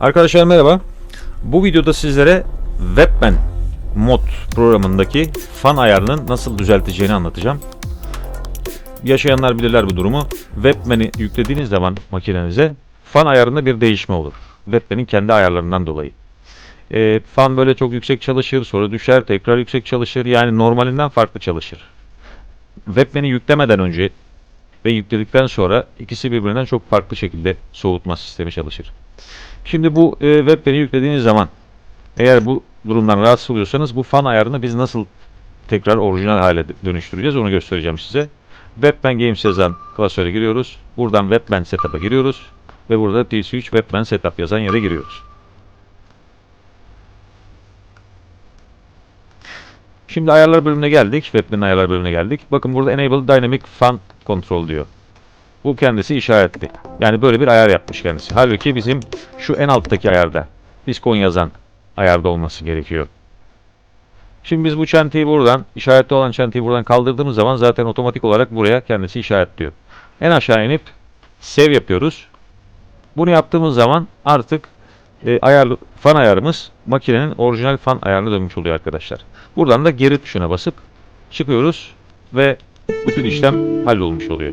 Arkadaşlar merhaba. Bu videoda sizlere Webman mod programındaki fan ayarının nasıl düzelteceğini anlatacağım. Yaşayanlar bilirler bu durumu. Webman'i yüklediğiniz zaman makinenize fan ayarında bir değişme olur. Webman'in kendi ayarlarından dolayı. Ee, fan böyle çok yüksek çalışır, sonra düşer, tekrar yüksek çalışır. Yani normalinden farklı çalışır. Webman'i yüklemeden önce ve yükledikten sonra ikisi birbirinden çok farklı şekilde soğutma sistemi çalışır. Şimdi bu e, webpen'i yüklediğiniz zaman eğer bu durumdan rahatsız oluyorsanız bu fan ayarını biz nasıl tekrar orijinal hale dönüştüreceğiz onu göstereceğim size. Webpen Games yazan klasöre giriyoruz. Buradan Webpen Setup'a giriyoruz. Ve burada TC3 Webpen Setup yazan yere giriyoruz. Şimdi ayarlar bölümüne geldik. Webpen ayarlar bölümüne geldik. Bakın burada Enable Dynamic Fan Control diyor. Bu kendisi işaretli. Yani böyle bir ayar yapmış kendisi. Halbuki bizim şu en alttaki ayarda Diskon yazan ayarda olması gerekiyor. Şimdi biz bu çentiyi buradan, işaretli olan çentiyi buradan kaldırdığımız zaman zaten otomatik olarak buraya kendisi işaretliyor. En aşağı inip save yapıyoruz. Bunu yaptığımız zaman artık e, ayarlı, fan ayarımız makinenin orijinal fan ayarına dönmüş oluyor arkadaşlar. Buradan da geri tuşuna basıp çıkıyoruz ve bütün işlem hallolmuş oluyor.